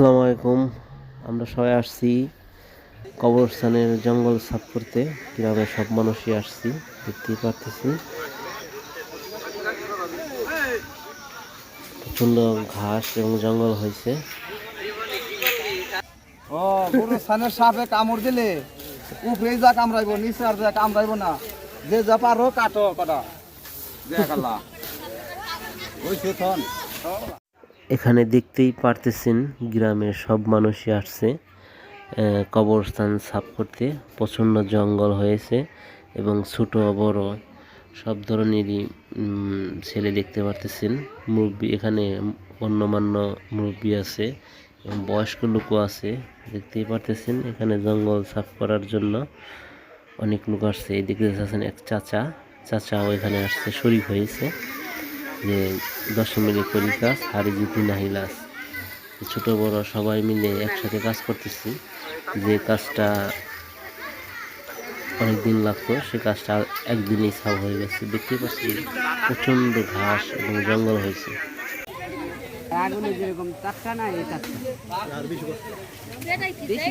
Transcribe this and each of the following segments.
আসসালামু আলাইকুম। আমরা সবাই আসছি কবরস্থানের জঙ্গল সাফ করতে। গ্রামের সব মানুষই আসছি দেখতেই পারতেছি প্রচণ্ড ঘাস এবং জঙ্গল হয়েছে। ও গরু স্থানের সাপে কামড় দিলে উপরে যা কামড়াইবো নিচে আর যা কামড়াইবো না। যে যা পারো কাটো কটা। ওই সুথন এখানে দেখতেই পারতেছেন গ্রামের সব মানুষই আসছে কবরস্থান সাফ করতে। প্রচণ্ড জঙ্গল হয়েছে এবং ছোট বড় সব ধরনেরই ছেলে দেখতে পারতেছেন। মুরব্বী, এখানে গণ্যমান্য মুরব্বী আছে এবং বয়স্ক লোকও আছে, দেখতেই পারতেছেন। এখানে জঙ্গল সাফ করার জন্য অনেক লোক আসছে। এদিকে আছেন এক চাচা, চাচাও এখানে আসছে, শরীফ হয়েছে। যে দশমিকে করি কাজ হারি জিতি নাহিলাস ছোট বড় সবাই মিলে একসাথে কাজ করতেছি। যে কাজটা অনেক দিন লাগতো, সে কাজটা একদিনেই সাফ হয়ে গেছে। দেখতে পাচ্ছি প্রচণ্ড ঘাস এবং জঙ্গল হয়েছে। বেশি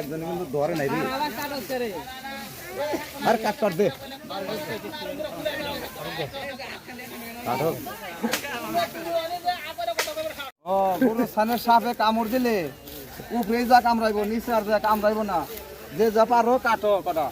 একজন কিন্তু ধরে নাই রে আর কাট কর দে কাটো ও গরু স্থানের সাপে কামড় দিলে। উপরে যা কামড়াইব নিচে আর যা কামড়াইব না। যে যা পারো কাটো কটা।